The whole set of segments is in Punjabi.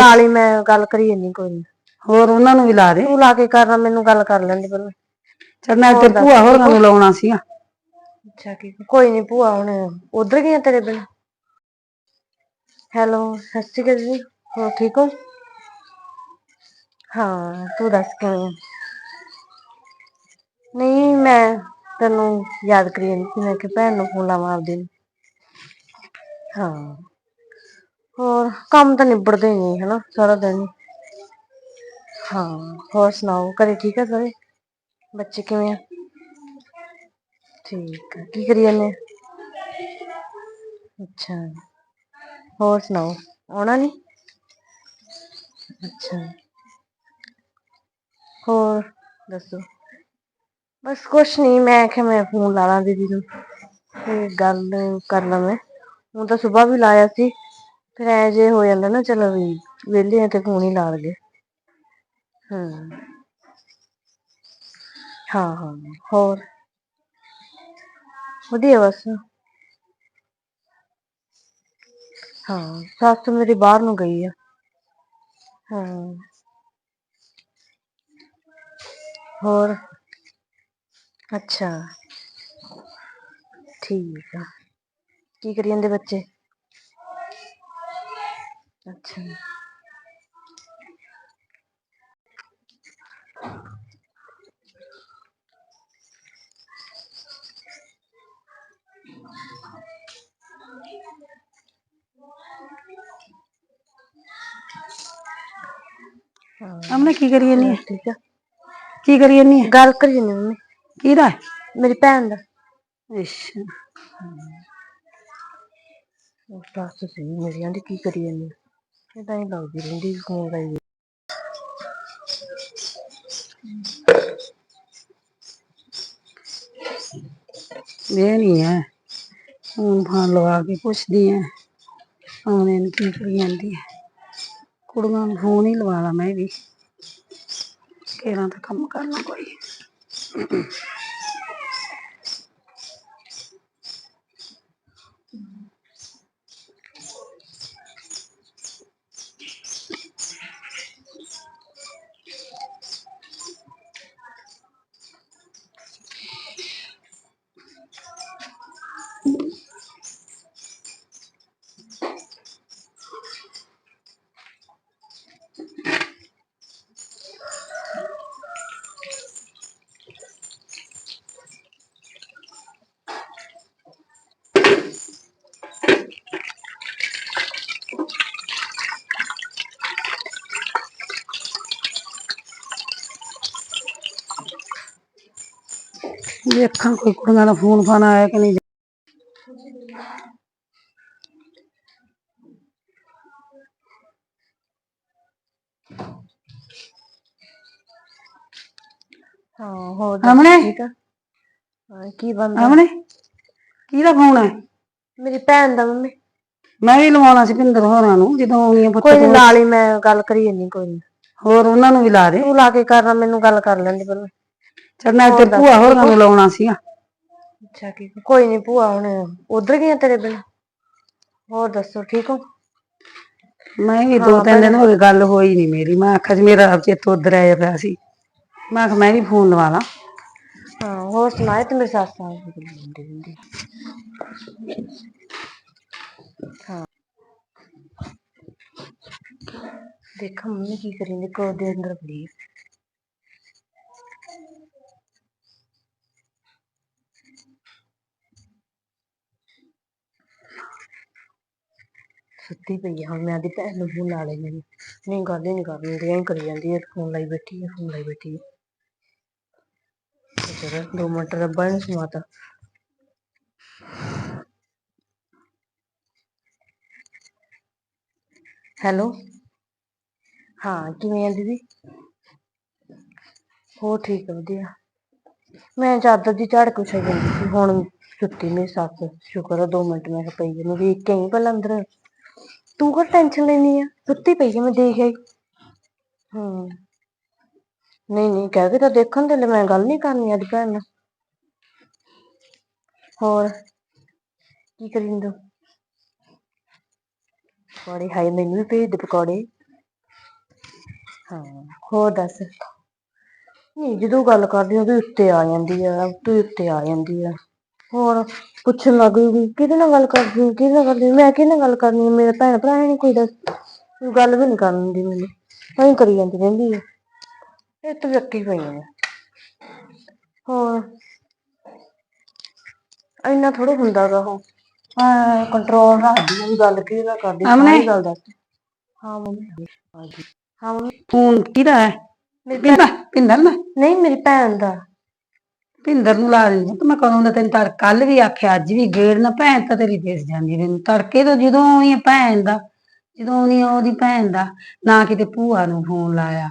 ਨਾਲ ਹੀ ਮੈਂ ਗੱਲ ਕਰੀ ਜੰਨੀ ਕੋਈ ਨੀ। ਹੋਰ ਉਹਨਾਂ ਨੂੰ ਵੀ ਲਾ ਦੇ। ਤੂੰ ਲਾ ਕੇ ਕਰਨਾ ਮੈਨੂੰ ਗੱਲ ਕਰ ਲੈਂਦੀ ਪਹਿਲਾਂ। ਚੱਲ ਮੈਂ ਤੇ ਭੂਆ ਹੋਰਾਂ ਨੂੰ ਲਾਉਣਾ ਸੀਗਾ। ਅੱਛਾ ਆ। ਕੋਈ ਨਹੀਂ ਭੂਆ ਹੁਣ ਉਧਰ ਗਈਆਂ ਤੇਰੇ ਬਿਨ। ਹੈਲੋ ਸਤਿ ਸ਼੍ਰੀ ਅਕਾਲ ਜੀ। ਹੋਰ ਠੀਕ ਹੋ? ਹਾਂ ਤੂੰ ਦੱਸ ਕਿਵੇਂ ਆਂ? ਨਹੀਂ ਮੈਂ ਤੈਨੂੰ ਯਾਦ ਕਰੀ ਜਾਂਦੀ ਸੀ। ਮੈਂ ਕਿ ਭੈਣ ਨੂੰ ਫੋਨ ਲਾਵਾਂ ਆਪਦੀ ਨੂੰ। ਹਾਂ। ਹੋਰ, ਕੰਮ ਤਾਂ ਨਿਬੜਦੇ ਨਹੀਂ, ਹਨਾ, ਸਾਰਾ ਦਿਨ ਹਾਂ। ਹੋਰ ਸੁਣਾਓ, ਘਰੇ ਠੀਕ ਆ ਸਾਰੇ? ਬੱਚੇ ਕਿਵੇਂ ਆ? ਠੀਕ ਆ, ਕੀ ਕਰੀ ਜਾਂਦੇ ਅੱਛਾ, ਹੋਰ ਸੁਣਾਓ, ਆਉਣਾ ਨੀ? ਅੱਛਾ। ਹੋਰ, ਦੱਸੋ? ਬਸ ਕੁਛ ਨੀ, ਮੈਂ ਆਖਿਆ ਮੈਂ ਫੋਨ ਲਾ ਲਾਂ ਦੀਦੀ ਨੂੰ, ਤੇ ਗੱਲ ਕਰ ਲਾ ਮੈਂ। ਹੁਣ ਤਾਂ ਸੁਬਾਹ ਵੀ ਲਾਇਆ ਸੀ। ਫਿਰ ਐ ਜੇ ਹੋ ਜਾਂਦਾ ਨਾ, ਚਲੋ ਵੀ ਵਿਹਲੇ ਆ ਤੇ ਫੋਨ ਹੀ ਲਾ ਲਈਏ। ਹਮ ਹਾਂ ਹਾਂ, ਹੋਰ? ਵਧੀਆ ਬਸ। ਹਾਂ, ਸੱਸ ਮੇਰੀ ਬਾਹਰ ਨੂੰ ਗਈ ਆ। ਹਾਂ। ਹੋਰ? ਅੱਛਾ। ਠੀਕ ਆ। ਕੀ ਕਰੀ ਜਾਂਦੇ ਬੱਚੇ? ਅੱਛਾ। ਕੀ ਕਰੀ ਜਾਨੀ ਠੀਕ ਆ। ਕੀ ਕਰੀ ਜਾਨੀ ਗੱਲ ਕਰੀ ਜਾਂਦੀ ਮੰਮੀ। ਕਿਹਦਾ? ਮੇਰੀ ਭੈਣ ਦਾ। ਅੱਛਾ। ਉਹ ਸੱਸ ਸੀ ਮੇਰੀ ਆਂਦੀ ਕੀ ਕਰੀ ਜਾਂਦੀ ਆ ਏਦਾਂ ਹੀ ਲੱਗਦੀ ਰਹਿੰਦੀ ਫੋਨ ਲਾਈ ਵਿਹਲੀ ਆ ਫੋਨ ਫਾਨ ਲਵਾ ਕੇ ਪੁੱਛਦੀ ਆ ਆਉਣੇ ਨੂੰ ਕੀ ਕਰੀ ਜਾਂਦੀ ਆ ਕੁੜੀਆਂ ਨੂੰ ਫੋਨ ਹੀ ਲਵਾ ਲਾ ਮੈਂ ਵੀ। ਕਿਹੜਾ ਤਾਂ ਕੰਮ ਕਰਨਾ ਕੋਈ। ਵੇਖਾਂ ਕੋਈ ਕੁੜੀਆਂ ਦਾ ਫੋਨ ਫਾਨ ਆਇਆ ਕਿ ਨਹੀਂ। ਹਾਂ ਹੋਰ ਦੱਸ ਅਮਨੇ ਠੀਕ ਆ? ਹਾਂ ਕੀ ਬਣਦਾ ਆਮਣੇ? ਕਿਹਦਾ ਫੋਨ ਹੈ ਮੇਰੀ ਭੈਣ ਦਾ ਮੰਮੀ। ਮੈਂ ਵੀ ਲਵਾਉਣਾ ਸੀ ਭਿੰਦਰ ਹੋਰਾਂ ਨੂੰ ਜਦੋਂ ਆਉਣੀਆਂ ਪੁੱਤ ਕੋਈ ਨੀ ਕੋਲ ਨਾਲ ਹੀ ਮੈਂ ਗੱਲ ਕਰੀ ਜੰਨੀ ਕੋਈ ਨੀ। ਹੋਰ ਉਹਨਾਂ ਨੂੰ ਵੀ ਲਾ ਦੇ। ਤੂੰ ਲਾ ਕੇ ਕਰਨਾ ਮੈਨੂੰ ਗੱਲ ਕਰ ਲੈਂਦੀ ਪਹਿਲਾਂ। ਮੈਂ ਤੇ ਭੂਆ ਹੋਰਾਂ ਨੂੰ ਲਾਉਣਾ ਸੀਗਾ। ਅੱਛਾ ਆ। ਕੋਈ ਨੀ ਭੂਆ ਹੁਣ ਉਧਰ ਗਈਆਂ ਤੇਰੇ ਬਿਨ? ਹੋਰ ਦੱਸੋ ਠੀਕ ਹੋ? ਮੈਂ ਵੀ ਦੋ ਤਿੰਨ ਦਿਨ ਹੋ ਗਏ ਗੱਲ ਹੋਈ ਨੀ ਮੇਰੀ। ਮੈਂ ਆਖਿਆ ਸੀ ਮੇਰਾ ਚਿੱਤ ਉਧਰ ਆਇਆ ਪਿਆ ਸੀ। ਮੈਂ ਕਿਹਾ ਮੈਂ ਵੀ ਫੋਨ ਲਵਾ ਲਾ। ਹਾਂ ਹੋਰ ਸੁਣਾਏ ਤੇ ਮੇਰੀ ਸੱਸ ਹਾਂ। ਦੇਖਾਂ ਮੰਮੀ ਕੀ ਕਰੀ ਕਦੋਂ ਦੇ ਅੰਦਰ ਵੜੀ ਸੁੱਤੀ ਪਈ ਆ, ਹੁਣ ਮੈਂ ਆਪਦੀ ਭੈਣ ਨੂੰ ਫੋਨ ਲਾ ਲੈਂਦੀ ਹਾਂ ਨਹੀਂ, ਗੱਲ ਹੀ ਨੀ ਕਰਨੀ ਹੁੰਦੀ, ਐਂ ਕਰੀ ਜਾਂਦੀ ਹੈ ਫੋਨ ਲਾਈ ਬੈਠੀ ਹੈ ਫੋਨ ਲਾਈ ਬੈਠੀ ਹੈ ਚਲੋ, ਦੋ ਮਿੰਟ ਰੱਬਾ ਨੇ ਸਮਾਤਾ। ਹੈਲੋ? ਹਾਂ, ਕਿਵੇਂ ਆ ਦੀਦੀ? ਹੋਰ ਠੀਕ ਆ, ਵਧੀਆ। ਮੈਂ ਚਾਦਰ ਦੀ ਝਾੜ ਕੇ ਵਿਛਾਈ ਜਾਂਦੀ ਸੀ, ਹੁਣ ਸੁੱਤੀ ਮੇਰੀ ਸੱਸ, ਸ਼ੁਕਰ ਆ, ਦੋ ਮਿੰਟ ਮੈਂ ਕਿਹਾ ਪਈ ਨੂੰ ਵੇਖ ਕੇ ਆਈ ਪਹਿਲਾਂ ਅੰਦਰ। ਤੂੰ ਕਾਹਤੋਂ ਟੈਨਸ਼ਨ ਲੈਣੀ ਆ? ਸੁੱਤੀ ਪਈ ਆ ਮੈਂ ਦੇਖ ਆਈ। ਹਮ ਨਹੀਂ ਨਹੀਂ, ਕਹਿ ਕੇ ਤਾਂ ਦੇਖਣ ਦੇ ਮੈਂ ਗੱਲ ਨੀ ਕਰਨੀ ਆਪਦੀ ਭੈਣ ਨਾਲ। ਹੋਰ, ਕੀ ਕਰੀ ਜਾਂਦੇ ਪਕੌੜੇ ਹਾਏ ਮੈਨੂੰ ਵੀ ਭੇਜ ਦੇ ਪਕੌੜੇ। ਹਾਂ, ਹੋਰ ਦੱਸ? ਨਹੀਂ, ਜਦੋਂ ਗੱਲ ਕਰਦੀ ਉਹਦੇ ਉੱਤੇ ਆ ਜਾਂਦੀ ਆ ਤੂੰ ਉੱਤੇ ਆ ਜਾਂਦੀ ਆ। ਹੋਰ ਪੁੱਛਣ ਲੱਗ ਗਈ ਕਿਹਦੇ ਨਾਲ ਗੱਲ ਕਰਦੀ ਆ, ਕਿਹਦੇ ਨਾਲ ਕਰਦੀ ਆ? ਮੈਂ ਕਿਹਦੇ ਨਾਲ ਗੱਲ ਕਰਨੀ ਆ? ਮੇਰੇ ਭੈਣ ਭਰਾ ਹੈ ਨਹੀਂ ਕੋਈ ਦੱਸ। ਕੋਈ ਗੱਲ ਵੀ ਨਹੀਂ ਕਰਨ ਦਿੰਦੀ ਮੈਨੂੰ। ਐਂ ਕਰੀ ਜਾਂਦੀ ਰਹਿੰਦੀ ਆ। ਇਹ ਤਾਂ ਚੱਕੀ ਪਈ ਮੈਂ। ਹੋਰ? ਇੰਨਾ ਥੋੜਾ ਹੁੰਦਾ ਗਾ ਉਹ। ਹਾਂ ਕੰਟਰੋਲ ਰੱਖਦੀ ਵੀ ਗੱਲ ਕਿਹਦੇ ਨਾਲ ਕਰਦੀ ਅਮਨੇ? ਸਾਰੀ ਗੱਲ ਦੱਸ। ਹਾਂ ਮੰਮੀ। ਹਾਂ ਮੰਮੀ ਫੋਨ ਕਿਹਦਾ ਹੈ? ਮੇਰੀ ਪਿੰਦਰ ਪਿੰਦਰ ਦਾ ਨਹੀਂ ਮੇਰੀ ਭੈਣ ਦਾ। ਭਿੰਦਰ ਨੂੰ ਲਾ ਦੇ ਤੇ ਮੈਂ ਕਦੋਂ ਦਾ ਤੈਨੂੰ ਤੜ ਕੱਲ ਵੀ ਆਖਿਆ, ਅੱਜ ਵੀ ਗੇੜ ਨਾ, ਭੈਣ ਤਾਂ ਤੇਰੀ ਦਿਸ ਜਾਂਦੀ ਮੈਨੂੰ ਤੜਕੇ ਤੋਂ ਜਦੋਂ ਆਉਣੀ ਭੈਣ ਦਾ, ਜਦੋਂ ਆਉਣੀ ਉਹਦੀ ਭੈਣ ਦਾ, ਨਾ ਕਿਤੇ ਭੂਆ ਨੂੰ ਫੋਨ ਲਾਇਆ,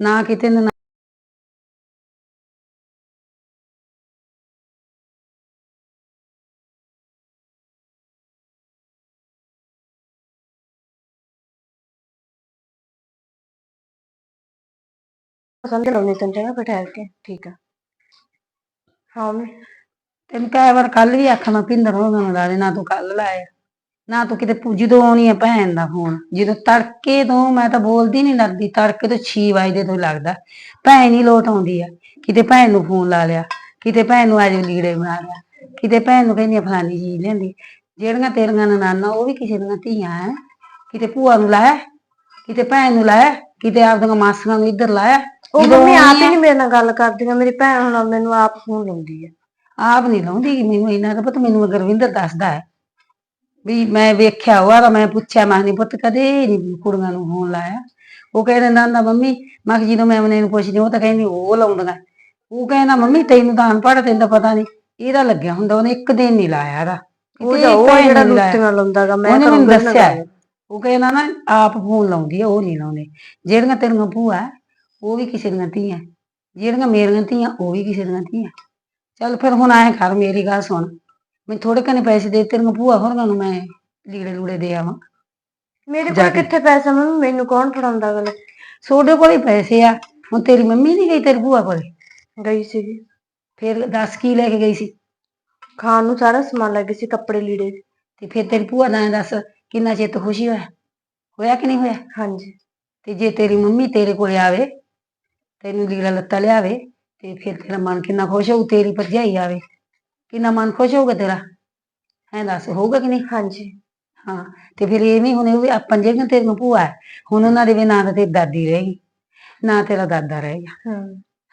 ਨਾ ਕਿਤੇ ਨਨਾ- ਸਮਝ ਲਾਉਣੀ ਤੈਨੂੰ ਚੰਗਾ ਫਿਰ ਠਹਿਰ ਕੇ, ਠੀਕ ਆ। ਹਾਂ ਮੰਮੀ ਤੈਨੂੰ ਕਈ ਵਾਰ ਕੱਲ ਵੀ ਆਖਣਾ ਮੈਂ ਭਿੰਦਰ ਹੋਣਾ ਨੂੰ ਲਾ ਦੇ, ਨਾ ਤੂੰ ਕੱਲ ਲਾਇਆ ਨਾ ਤੂੰ ਕਿਤੇ ਭੂ- ਜਦੋਂ ਆਉਣੀ ਆ ਭੈਣ ਦਾ ਫੋਨ। ਜਦੋਂ ਤੜਕੇ ਤੋਂ ਮੈਂ ਤਾਂ ਬੋਲਦੀ ਨਹੀਂ ਲੱਗਦੀ ਤੜਕੇ ਤੋਂ 6 ਵਜੇ ਤੋਂ ਲੱਗਦਾ। ਭੈਣ ਹੀ ਲੋਟ ਆਉਂਦੀ ਆ। ਕਿਤੇ ਭੈਣ ਨੂੰ ਫੋਨ ਲਾ ਲਿਆ, ਕਿਤੇ ਭੈਣ ਨੂੰ ਅੱਜ ਲੀੜੇ ਬਣਾ ਲਿਆ, ਕਿਤੇ ਭੈਣ ਨੂੰ ਕਹਿੰਦੀ ਆ ਫਲਾਨੀ ਚੀਜ਼ ਲੈਂਦੀ ਜਿਹੜੀਆਂ ਤੇਰੀਆਂ ਨਾਨਾ ਉਹ ਵੀ ਕਿਸੇ ਦੀਆਂ ਧੀਆਂ ਐ। ਕਿਤੇ ਭੂਆ ਨੂੰ ਲਾਇਆ, ਕਿਤੇ ਭੈਣ ਨੂੰ ਲਾਇਆ, ਕਿਤੇ ਆਪਦੀਆਂ ਮਾਸੀਆਂ ਨੂੰ ਇੱਧਰ ਲਾਇਆ। ਉਹ ਮੰਮੀ ਆਪ ਹੀ ਨਹੀਂ ਮੇਰੇ ਨਾਲ ਗੱਲ ਕਰਦੀਆਂ ਮੇਰੀ ਭੈਣ ਹੁਣ ਮੈਨੂੰ ਆਪ ਫੋਨ ਲਾਉਂਦੀ ਆ। ਆਪ ਨਹੀਂ ਲਾਉਂਦੀ ਮੈਨੂੰ ਇਹਨਾਂ ਦਾ ਪਤਾ ਮੈਨੂੰ ਗੁਰਵਿੰਦਰ ਦੱਸਦਾ ਹੈ ਵੀ ਮੈਂ ਵੇਖਿਆ ਉਹ ਆ ਮੈਂ ਪੁੱਛਿਆ ਮੈਂ ਨਹੀਂ ਪੁੱਤ ਕਦੇ ਨਹੀਂ ਕੁੜੀਆਂ ਨੂੰ ਫੋਨ ਲਾਇਆ? ਉਹ ਕਹਿੰਦਾ ਨਾ ਨਾ ਮੰਮੀ ਮੈਂ ਜਦੋਂ ਮੈਂ ਉਹਨੇ ਨੂੰ ਪੁੱਛਦੀ ਉਹ ਤਾਂ ਕਹਿੰਦੀ ਉਹ ਲਾਉਂਦੀਆਂ। ਉਹ ਕਹਿੰਦਾ ਮੰਮੀ ਤੈਨੂੰ ਤਾਂ ਅਨਪੜ੍ਹ ਤੈਨੂੰ ਤਾਂ ਪਤਾ ਨਹੀਂ ਇਹਦਾ ਲੱਗਿਆ ਹੁੰਦਾ ਉਹਨੇ ਇੱਕ ਦਿਨ ਨਹੀਂ ਲਾਇਆ ਇਹਦਾ। ਉਹ ਤਾਂ ਜਿਹੜਾ। ਲੁੱਟੀਆਂ ਲਾਉਂਦਾਗਾ ਮੈਂ ਮੈਨੂੰ ਨਾ ਦੱਸਿਆ। ਉਹ ਕਹਿੰਦਾ ਨਾ ਆਪ ਫੋਨ ਲਾਉਂਦੀ ਆ ਉਹ ਨਹੀਂ ਲਾਉਂਦੇ। ਜਿਹੜੀਆਂ ਤੇਰੀਆਂ ਭੂਆ ਹੈ, ਉਹ ਵੀ ਕਿਸੇ ਦੀਆਂ ਧੀਆਂ ਜਿਹੜੀਆਂ ਮੇਰੀਆਂ ਧੀਆਂ ਉਹ ਵੀ ਕਿਸੇ ਦੀਆਂ ਧੀਆਂ ਚੱਲ ਫਿਰ ਹੁਣ ਐਂ ਕਰ ਮੇਰੀ ਗੱਲ ਸੁਣ। ਮੈਂ ਥੋੜੇ ਕਨੇ ਪੈਸੇ ਦੇ ਤੇਰੀਆਂ ਭੂਆ ਹੋਰਾਂ ਨੂੰ ਮੈਂ ਲੀੜੇ ਲੂੜੇ ਦੇ ਆਵਾਂ। ਮੇਰੇ ਕੋਲ। ਕਿੱਥੇ ਪੈਸਾ ਮੰਮੀ? ਮੈਨੂੰ ਕੌਣ ਫੜਾਉਂਦਾ ਗੱਲ ਤੁਹਾਡੇ ਕੋਲ ਹੀ ਪੈਸੇ ਆ। ਹੁਣ ਤੇਰੀ ਮੰਮੀ ਨਹੀਂ ਗਈ ਤੇਰੀ ਭੂਆ ਕੋਲ? ਗਈ ਸੀਗੀ। ਫਿਰ ਦੱਸ ਕੀ ਲੈ ਕੇ ਗਈ ਸੀ? ਖਾਣ ਨੂੰ ਸਾਰਾ ਸਮਾਨ ਲੈ ਗਈ ਸੀ ਕੱਪੜੇ ਲੀੜੇ। ਤੇ ਫਿਰ ਤੇਰੀ ਭੂਆ ਦਾ ਐਂ ਦੱਸ ਕਿੰਨਾ ਚਿੱਤ ਖੁਸ਼ੀ ਹੋਇਆ? ਹੋਇਆ ਕਿ ਨਹੀਂ ਹੋਇਆ? ਹਾਂਜੀ। ਤੇ ਜੇ ਤੇਰੀ ਮੰਮੀ ਤੇਰੇ ਕੋਲ ਆਵੇ ਤੈਨੂੰ ਲੀੜਾ ਲੱਤਾ ਲਿਆਵੇ ਤੇ ਫਿਰ ਤੇਰਾ ਮਨ ਕਿੰਨਾ ਖੁਸ਼ ਹੋਊ ਤੇਰੀ ਭਰਜਾਈ ਆਵੇ। ਕਿੰਨਾ ਮਨ ਖੁਸ਼ ਹੋਊਗਾ ਤੇਰਾ? ਐਂ ਦੱਸ ਹੋਊਗਾ ਕਿ ਨਹੀਂ? ਹਾਂਜੀ। ਹਾਂ ਤੇ ਫਿਰ ਇਹ ਨਹੀਂ ਹੁਣ ਇਹ ਵੀ ਆਪਾਂ ਜਿਹੜੀਆਂ ਤੇਰੀਆਂ ਭੂਆ ਹੈ, ਹੁਣ ਉਹਨਾਂ ਦੇ ਵੀ ਨਾਂ ਤਾਂ ਤੇਰੀ ਦਾਦੀ ਰਹੇਗੀ ਨਾ ਤੇਰਾ ਦਾਦਾ ਰਹੇਗਾ ਹਾਂ।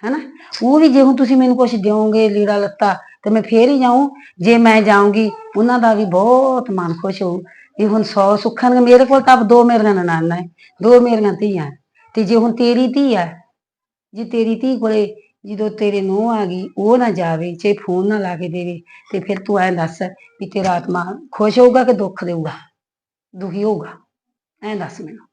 ਹੈਨਾ? ਉਹ ਵੀ ਜੇ ਹੁਣ ਤੁਸੀਂ ਮੈਨੂੰ ਕੁਝ ਦਿਓਗੇ ਲੀੜਾ ਲੱਤਾ ਤੇ ਮੈਂ ਫੇਰ ਹੀ ਜਾਊਂ ਜੇ ਮੈਂ ਜਾਊਂਗੀ ਉਹਨਾਂ ਦਾ ਵੀ ਬਹੁਤ ਮਨ ਖੁਸ਼ ਹੋਊ ਵੀ ਹੁਣ ਸੌ ਸੁੱਖਾਂ ਮੇਰੇ ਕੋਲ ਤਾਂ ਦੋ ਮੇਰੀਆਂ ਨਨਾਣਾ ਹੈ ਦੋ ਮੇਰੀਆਂ ਧੀਆਂ ਹੈ। ਤੇ ਜੇ ਹੁਣ ਤੇਰੀ ਧੀ ਹੈ ਜੇ ਤੇਰੀ ਧੀ ਕੋਲੇ ਜਦੋਂ ਤੇਰੇ ਨੂੰਹ ਆ ਗਈ ਉਹ ਨਾ ਜਾਵੇ ਚਾਹੇ ਫੋਨ ਨਾ ਲਾ ਕੇ ਦੇਵੇ ਤੇ ਫਿਰ ਤੂੰ ਐਂ ਦੱਸ ਵੀ ਤੇਰਾ ਆਤਮਾ ਖੁਸ਼ ਹੋਊਗਾ ਕਿ ਦੁੱਖ ਦੇਊਗਾ? ਦੁਖੀ ਹੋਊਗਾ? ਐਂ ਦੱਸ ਮੈਨੂੰ।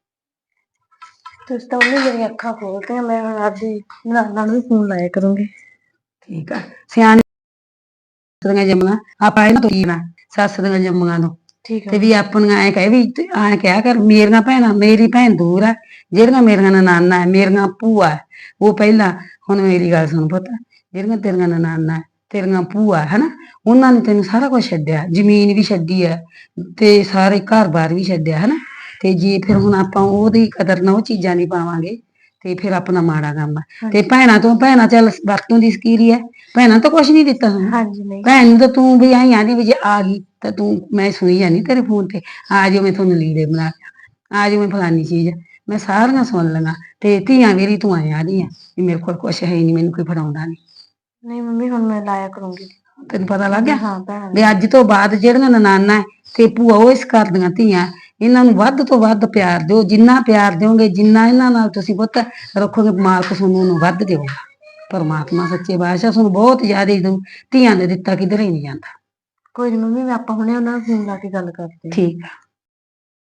ਤੁਸੀਂ ਤਾਂ ਉਹਨੇ ਮੇਰੀਆਂ ਅੱਖਾਂ ਖੋਲਤੀਆਂ ਮੈਂ ਹੁਣ ਆਪਦੀ ਨਾਨਾ ਨੂੰ ਫੋਨ ਲਾਇਆ ਕਰੂੰਗੀ। ਠੀਕ ਆ। ਸਿਆਣੀ ਦੀਆਂ ਜੰਮੀਆਂ ਆਪਾਂ ਇਹਨਾਂ ਤੋਂ ਕੀ ਨਾ ਸੱਸ ਦੀਆਂ ਜੰਮੀਆਂ ਤੋਂ ਤੇ ਵੀ ਆਪਣੀਆਂ ਐ ਕਹੇ ਵੀ ਤੇ ਐਂ ਕਿਹਾ ਕਰ ਮੇਰੀਆਂ ਭੈਣਾਂ ਮੇਰੀ ਭੈਣ ਦੂਰ ਆ ਜਿਹੜੀਆਂ ਮੇਰੀਆਂ ਨਨਾਨਾ ਹੈ ਮੇਰੀਆਂ ਭੂਆ ਹੈ, ਉਹ ਪਹਿਲਾਂ ਹੁਣ ਮੇਰੀ ਗੱਲ ਸੁਣ ਪੁੱਤ ਜਿਹੜੀਆਂ ਤੇਰੀਆਂ ਨਨਾਨਾ ਹੈ, ਤੇਰੀਆਂ ਭੂਆ ਹੈ ਹਨਾ? ਉਹਨਾਂ ਨੇ ਤੈਨੂੰ ਸਾਰਾ ਕੁਝ ਛੱਡਿਆ ਜ਼ਮੀਨ ਵੀ ਛੱਡੀ ਹੈ ਤੇ ਸਾਰੇ ਘਰ-ਬਾਰ ਵੀ ਛੱਡਿਆ ਹਨਾ? ਤੇ ਜੇ ਫਿਰ ਹੁਣ ਆਪਾਂ ਉਹਦੀ ਕਦਰ ਨਾ ਉਹ ਚੀਜ਼ਾਂ ਨਹੀਂ ਪਾਵਾਂਗੇ ਤੇ ਫਿਰ ਆਪਣਾ ਮਾੜਾ ਕੰਮ ਹੈ ਤੇ ਭੈਣਾਂ ਤੋਂ ਭੈਣਾਂ ਚੱਲ ਵਰਤੋਂ ਦੀ ਸਕੀਰੀ ਹੈ ਭੈਣਾਂ ਤੋਂ ਕੁਝ ਨਹੀਂ ਦਿੱਤਾ ਸਾਨੂੰ ਹਾਂਜੀ ਨਹੀਂ। ਭੈਣ ਨੂੰ ਤਾਂ ਤੂੰ ਵੀ ਆਈ ਆਂਦੀ ਵੀ ਜੇ ਆ ਗਈ ਤਾਂ ਤੂੰ ਮੈਂ ਸੁਣੀ ਜਾਨੀ ਤੇਰੇ ਫੋਨ ਤੇ। ਆ ਜਾਓ ਮੈਂ ਤੁਹਾਨੂੰ ਲੀੜੇ ਬਣਾ ਆ ਜਾਓ ਮੈਂ ਫਲਾਨੀ ਚੀਜ਼ ਮੈਂ ਸਾਰੀਆਂ ਸੁਣ ਲਈਆਂ ਤੇ ਧੀਆਂ ਮੇਰੀ ਤੂੰ ਆਇਆ ਨਹੀਂ ਵੀ ਮੇਰੇ ਕੋਲ ਕੁਛ ਹੈ ਹੀ ਨਹੀਂ ਮੈਨੂੰ ਕੋਈ ਫੜਾਉਂਦਾ ਨਹੀਂ। ਨਹੀਂ ਮੰਮੀ ਹੁਣ ਮੈਂ ਲਾਇਆ ਕਰੂੰਗੀ। ਤੈਨੂੰ ਪਤਾ ਲੱਗ ਗਿਆ? ਹਾਂ ਭੈਣ। ਵੀ ਅੱਜ ਤੋਂ ਬਾਅਦ ਜਿਹੜੀਆਂ ਨਨਾਨਾ ਹੈ ਤੇ ਭੂਆ ਉਹ ਇਸ ਘਰ ਦੀਆਂ ਧੀਆਂ ਇਹਨਾਂ ਨੂੰ ਵੱਧ ਤੋਂ ਵੱਧ ਪਿਆਰ ਦਿਓ ਜਿੰਨਾ ਪਿਆਰ ਦਿਓਗੇ ਜਿੰਨਾ ਇਹਨਾਂ ਨਾਲ ਤੁਸੀਂ ਪੁੱਤ ਰੱਖੋਗੇ ਮਾਲਕ ਤੁਹਾਨੂੰ ਨੂੰ ਵੱਧ ਦੇਊਗਾ। ਪਰਮਾਤਮਾ ਸੱਚੇ ਬਾਦਸ਼ਾਹ ਤੁਹਾਨੂੰ ਬਹੁਤ ਜ਼ਿਆਦਾ ਦਊ ਧੀਆਂ ਦੇ ਦਿੱਤਾ ਕਿਧਰੇ ਨਹੀਂ ਜਾਂਦਾ। ਕੋਈ ਨੀ ਮੰਮੀ ਮੈਂ ਆਪਾਂ ਹੁਣੇ ਉਹਨਾਂ ਨੂੰ ਫੋਨ ਲਾ ਕੇ ਗੱਲ ਕਰਦੇ ਹਾਂ। ਠੀਕ ਆ।